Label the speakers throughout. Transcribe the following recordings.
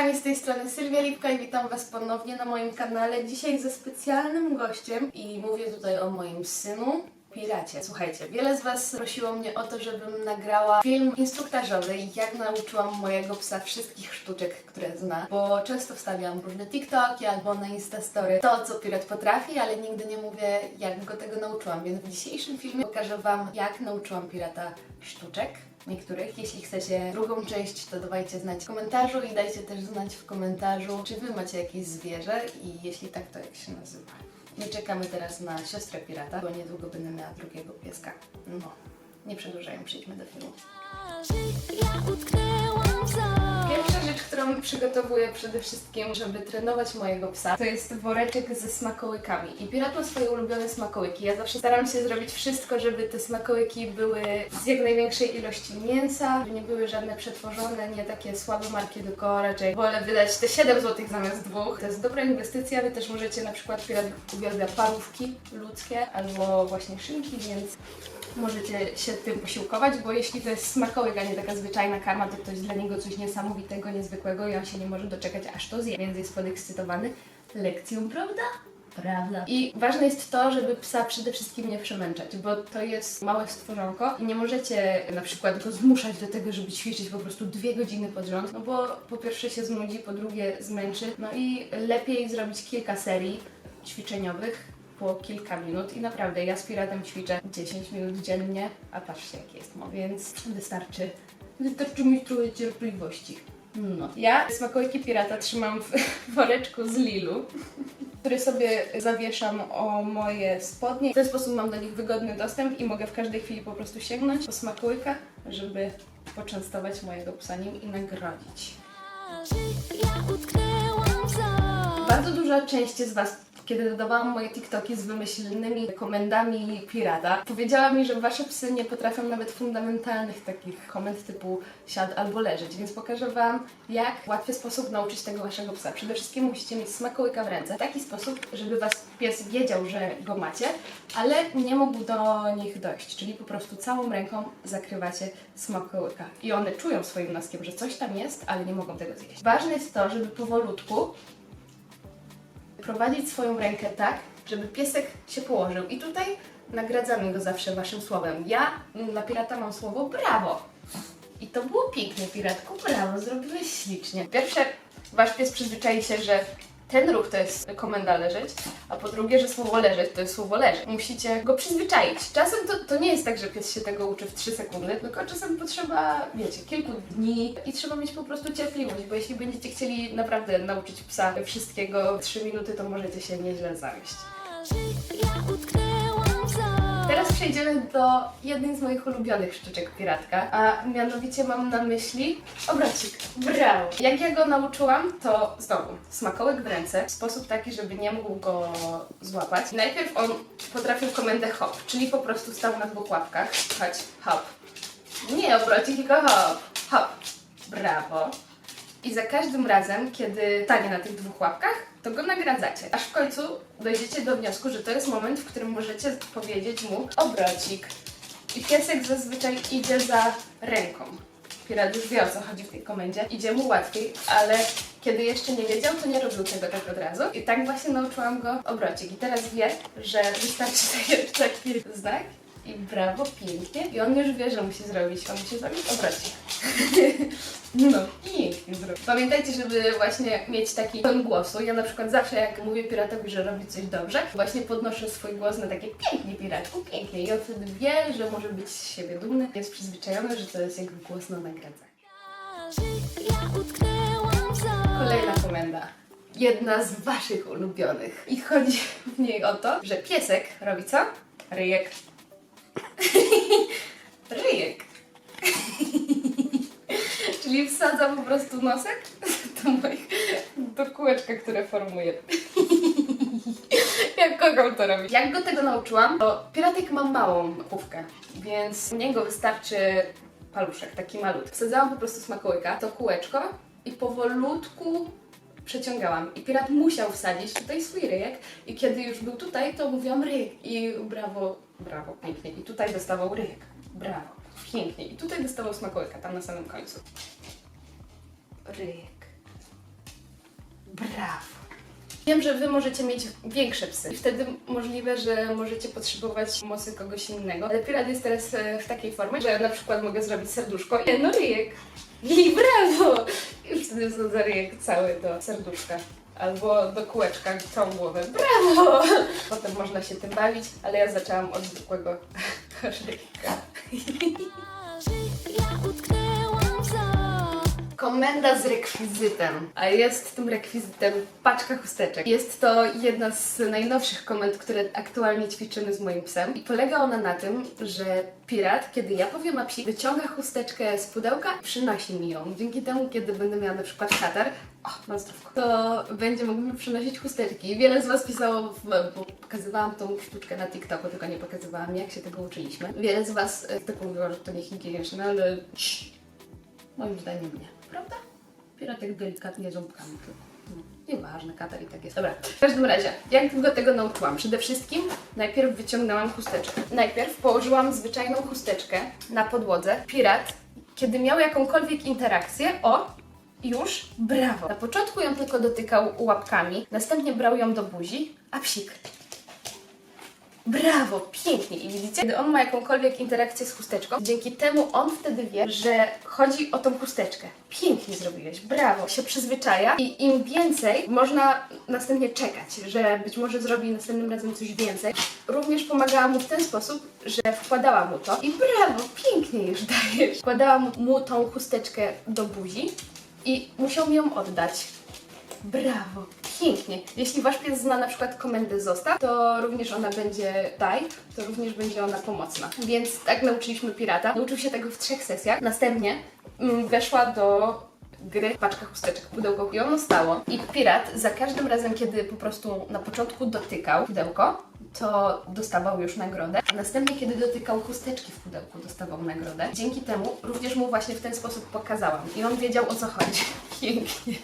Speaker 1: kochani, z tej strony Sylwia Lipka i witam Was ponownie na moim kanale. Dzisiaj ze specjalnym gościem i mówię tutaj o moim synu. Piracie. Słuchajcie, wiele z Was prosiło mnie o to, żebym nagrała film instruktażowy, jak nauczyłam mojego psa wszystkich sztuczek, które zna, bo często wstawiam różne TikToki albo na Instastory to, co pirat potrafi, ale nigdy nie mówię, jak go tego nauczyłam, więc w dzisiejszym filmie pokażę Wam, jak nauczyłam pirata sztuczek niektórych. Jeśli chcecie drugą część, to dawajcie znać w komentarzu i dajcie też znać w komentarzu, czy Wy macie jakieś zwierzę i jeśli tak, to jak się nazywa. My czekamy teraz na siostrę pirata, bo niedługo będę miała drugiego pieska. No, nie przedłużają, przejdźmy do filmu.
Speaker 2: Ja zoo.
Speaker 1: Przygotowuję przede wszystkim, żeby trenować mojego psa, to jest woreczek ze smakołykami. I Pirat ma swoje ulubione smakołyki. Ja zawsze staram się zrobić wszystko, żeby te smakołyki były z jak największej ilości mięsa, żeby nie były żadne przetworzone, nie takie słabe marki, tylko raczej wolę wydać te 7 zł zamiast dwóch. To jest dobra inwestycja. Wy też możecie na przykład Pirat uwielbia parówki ludzkie albo właśnie szynki, więc możecie się tym posiłkować, bo jeśli to jest smakołyk, a nie taka zwyczajna karma, to to jest dla niego coś niesamowitego, niezwykłego i on się nie może doczekać, aż to zje, więc jest podekscytowany lekcją, prawda? Prawda. I ważne jest to, żeby psa przede wszystkim nie przemęczać, bo to jest małe stworzonko i nie możecie na przykład go zmuszać do tego, żeby ćwiczyć po prostu dwie godziny pod rząd, no bo po pierwsze się znudzi, po drugie zmęczy, no i lepiej zrobić kilka serii ćwiczeniowych, po kilka minut i naprawdę ja z piratem ćwiczę 10 minut dziennie, a patrzcie jaki jest mo, więc wystarczy, wystarczy mi trochę cierpliwości. No. Ja smakołyki pirata trzymam w woreczku z Lilu, który sobie zawieszam o moje spodnie. W ten sposób mam do nich wygodny dostęp i mogę w każdej chwili po prostu sięgnąć po smakołyka, żeby poczęstować mojego psa nim i nagrodzić. Bardzo duża część z Was, kiedy dodawałam moje TikToki z wymyślnymi komendami pirata, powiedziała mi, że Wasze psy nie potrafią nawet fundamentalnych takich komend typu siad albo leżeć, więc pokażę Wam, jak w łatwy sposób nauczyć tego Waszego psa. Przede wszystkim musicie mieć smakołyka w ręce w taki sposób, żeby Was pies wiedział, że go macie, ale nie mógł do nich dojść, czyli po prostu całą ręką zakrywacie smakołyka i one czują swoim noskiem, że coś tam jest, ale nie mogą tego zjeść. Ważne jest to, żeby powolutku prowadzić swoją rękę tak, żeby piesek się położył. I tutaj nagradzamy go zawsze waszym słowem. Ja na pirata mam słowo brawo. I to było pięknie, piratku, brawo, zrobiłeś ślicznie. Pierwsze, wasz pies przyzwyczai się, że ten ruch to jest komenda leżeć, a po drugie, że słowo leżeć to jest słowo leżeć. Musicie go przyzwyczaić. Czasem to, to nie jest tak, że pies się tego uczy w 3 sekundy, tylko czasem potrzeba, wiecie, kilku dni i trzeba mieć po prostu cierpliwość, bo jeśli będziecie chcieli naprawdę nauczyć psa wszystkiego w 3 minuty, to możecie się nieźle zawieść.
Speaker 2: Ja.
Speaker 1: Teraz przejdziemy do jednej z moich ulubionych sztuczek piratka, a mianowicie mam na myśli obracik. Brawo! Jak ja go nauczyłam, to znowu smakołyk w ręce w sposób taki, żeby nie mógł go złapać. Najpierw on potrafił komendę hop, czyli po prostu stał na dwóch łapkach. Chodź, hop. Nie obracik, tylko hop, hop. Brawo. I za każdym razem, kiedy stanie na tych dwóch łapkach, to go nagradzacie. Aż w końcu dojdziecie do wniosku, że to jest moment, w którym możecie powiedzieć mu obrocik. I piesek zazwyczaj idzie za ręką. Pirat już wie o co chodzi w tej komendzie. Idzie mu łatwiej, ale kiedy jeszcze nie wiedział, to nie robił tego tak od razu. I tak właśnie nauczyłam go obrocik. I teraz wie, że wystarczy taki znak i brawo, pięknie. I on już wie, że musi zrobić, on musi zrobić obrocik. No, pięknie zrobił. Pamiętajcie, żeby właśnie mieć taki ton głosu. Ja na przykład zawsze jak mówię piratowi, że robi coś dobrze, właśnie podnoszę swój głos na takie pięknie piratku, pięknie. I on wtedy wie, że może być z siebie dumny. Jest przyzwyczajony, że to jest jego głos na nagradzanie. Kolejna komenda. Jedna z waszych ulubionych. I chodzi w niej o to, że piesek robi co? Ryjek. Czyli wsadza po prostu nosek do moich, do kółeczka, które formuje. Jak kocham to robić. Jak go tego nauczyłam, to piratek ma małą pówkę, więc u niego wystarczy paluszek, taki malutki. Wsadzałam po prostu smakołyka, to kółeczko i powolutku przeciągałam. I pirat musiał wsadzić tutaj swój ryjek i kiedy już był tutaj, to mówiłam ryjek i brawo, brawo, pięknie. I tutaj dostawał ryjek. Brawo, pięknie. I tutaj dostawał smakołyka, tam na samym końcu. Ryjek. Brawo. Wiem, że wy możecie mieć większe psy i wtedy możliwe, że możecie potrzebować pomocy kogoś innego. Ale pirat jest teraz e, w takiej formie, że na przykład mogę zrobić serduszko i no ryjek. I brawo! I wtedy za ryjek cały do serduszka. Albo do kółeczka całą głowę. Brawo! Potem można się tym bawić, ale ja zaczęłam od zwykłego ryjka.
Speaker 2: Ja utknęłam w zoo.
Speaker 1: Komenda z rekwizytem. A jest tym rekwizytem paczka chusteczek. Jest to jedna z najnowszych komend, które aktualnie ćwiczymy z moim psem. I polega ona na tym, że pirat, kiedy ja powiem a psi, wyciąga chusteczkę z pudełka i przynosi mi ją. Dzięki temu, kiedy będę miała na przykład katar, o, na zdrówko, to będzie mógł mi przynosić chusteczki. Wiele z Was pisało, bo pokazywałam tą sztuczkę na TikToku, tylko nie pokazywałam, jak się tego uczyliśmy. Wiele z Was e, tak mówiło, że to niehigieniczne, ale cii, Moim zdaniem nie. Prawda? Piratek delikatnie ząbkami tylko. No, Nieważne, katar i tak jest. Dobra, w każdym razie, jak go tego nauczyłam? Przede wszystkim najpierw wyciągnęłam chusteczkę. Najpierw położyłam zwyczajną chusteczkę na podłodze. Pirat, kiedy miał jakąkolwiek interakcję, o, już, brawo. Na początku ją tylko dotykał łapkami, następnie brał ją do buzi, a psik Brawo, pięknie. I widzicie, kiedy on ma jakąkolwiek interakcję z chusteczką, dzięki temu on wtedy wie, że chodzi o tą chusteczkę. Pięknie zrobiłeś, brawo. Się przyzwyczaja i im więcej można następnie czekać, że być może zrobi następnym razem coś więcej. Również pomagała mu w ten sposób, że wkładała mu to i brawo, pięknie już dajesz. Wkładałam mu tą chusteczkę do buzi i musiał mi ją oddać. Brawo, pięknie. Jeśli wasz pies zna na przykład komendę zostaw, to również ona będzie daj, to również będzie ona pomocna. Więc tak nauczyliśmy pirata. Nauczył się tego w trzech sesjach. Następnie mm, weszła do gry paczka chusteczek, pudełko i ono stało. I pirat za każdym razem, kiedy po prostu na początku dotykał pudełko, to dostawał już nagrodę. A następnie, kiedy dotykał chusteczki w pudełku, dostawał nagrodę. Dzięki temu również mu właśnie w ten sposób pokazałam. I on wiedział o co chodzi. Pięknie.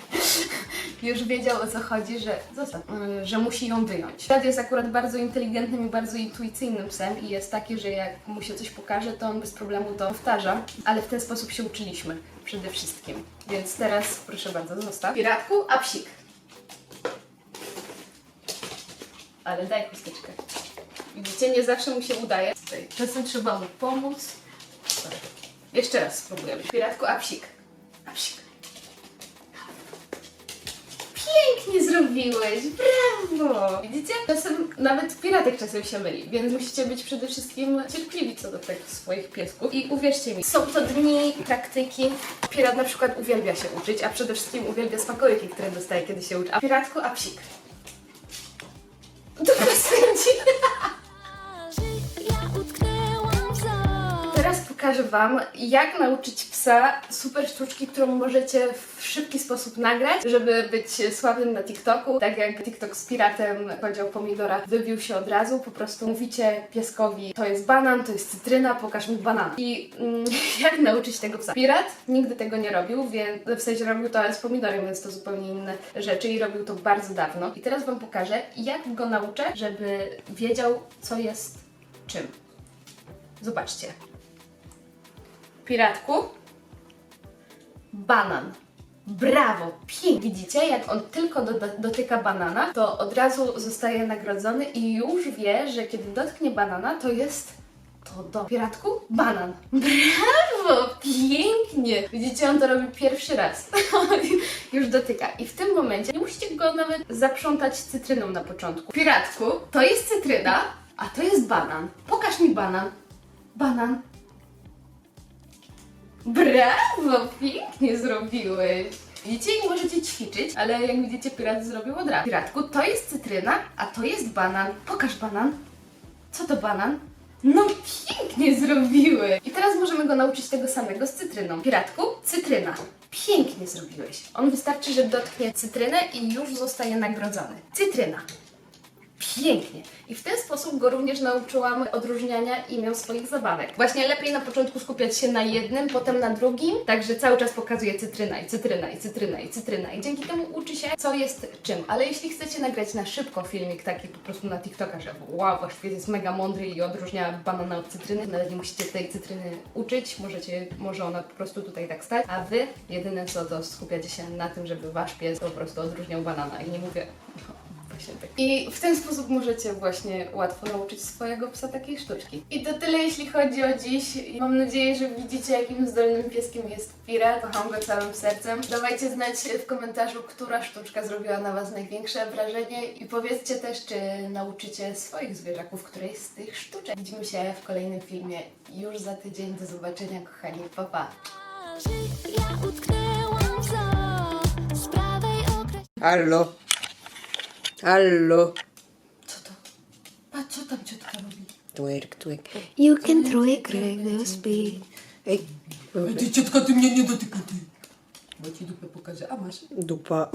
Speaker 1: Już wiedział o co chodzi, że zostaw, yy, że musi ją wyjąć. Pirat jest akurat bardzo inteligentnym i bardzo intuicyjnym psem i jest taki, że jak mu się coś pokaże, to on bez problemu to powtarza. Ale w ten sposób się uczyliśmy przede wszystkim. Więc teraz proszę bardzo, zostaw. Piratku, a psik. Ale daj chusteczkę. Widzicie, nie zawsze mu się udaje. Czasem trzeba mu pomóc. Jeszcze raz spróbujemy. Piratku, a psik. Pięknie zrobiłeś, brawo! Widzicie? Czasem nawet piratek czasem się myli, więc musicie być przede wszystkim cierpliwi co do tych swoich piesków. I uwierzcie mi, są to dni praktyki. Pirat na przykład uwielbia się uczyć, a przede wszystkim uwielbia smakołyki, które dostaje, kiedy się uczy. A piratku, a psik. To sędzi. Teraz pokażę Wam, jak nauczyć psa super sztuczki, którą możecie w szybki sposób nagrać, żeby być sławnym na TikToku. Tak jak TikTok z piratem podział pomidora wybił się od razu, po prostu mówicie pieskowi, to jest banan, to jest cytryna, pokaż mi banana. I mm, jak nauczyć tego psa? Pirat nigdy tego nie robił, więc w sensie robił to z pomidorem, więc to zupełnie inne rzeczy i robił to bardzo dawno. I teraz Wam pokażę, jak go nauczę, żeby wiedział, co jest czym. Zobaczcie. Piratku. Banan. Brawo, pięknie. Widzicie, jak on tylko do, do, dotyka banana, to od razu zostaje nagrodzony i już wie, że kiedy dotknie banana, to jest to do piratku banan. Brawo, pięknie. Widzicie, on to robi pierwszy raz. już dotyka. I w tym momencie nie musicie go nawet zaprzątać cytryną na początku. Piratku, to jest cytryna, a to jest banan. Pokaż mi banan. Banan. Brawo, pięknie zrobiłeś. Widzicie, i możecie ćwiczyć, ale jak widzicie, pirat zrobił od razu. Piratku, to jest cytryna, a to jest banan. Pokaż banan. Co to banan? No pięknie zrobiłeś. I teraz możemy go nauczyć tego samego z cytryną. Piratku, cytryna. Pięknie zrobiłeś. On wystarczy, że dotknie cytrynę i już zostaje nagrodzony. Cytryna. Pięknie. I w ten sposób go również nauczyłam odróżniania imion swoich zabawek. Właśnie lepiej na początku skupiać się na jednym, potem na drugim, także cały czas pokazuje cytryna i cytryna i cytryna i cytryna i dzięki temu uczy się, co jest czym. Ale jeśli chcecie nagrać na szybko filmik taki po prostu na TikToka, że wow, wasz pies jest mega mądry i odróżnia banana od cytryny, nawet nie musicie tej cytryny uczyć, możecie, może ona po prostu tutaj tak stać, a wy jedyne co to skupiacie się na tym, żeby wasz pies po prostu odróżniał banana i nie mówię Właśnie tak. I w ten sposób możecie właśnie łatwo nauczyć swojego psa takiej sztuczki. I to tyle jeśli chodzi o dziś. Mam nadzieję, że widzicie jakim zdolnym pieskiem jest Pira. Kocham go całym sercem. Dawajcie znać w komentarzu, która sztuczka zrobiła na Was największe wrażenie i powiedzcie też, czy nauczycie swoich zwierzaków którejś z tych sztuczek. Widzimy się w kolejnym filmie już za tydzień. Do zobaczenia kochani. Pa pa!
Speaker 2: Ja utknęłam w zoo z prawej okres...
Speaker 3: Allo. Allo.
Speaker 1: Co to? Patrz, co tam ciotka robi?
Speaker 3: Twerk, twerk.
Speaker 2: You can twerk, little speed.
Speaker 3: Ej,
Speaker 4: Ty ciotka, ty mnie nie dotyka, ty. Bo ci dupę pokażę, a masz?
Speaker 3: dupa.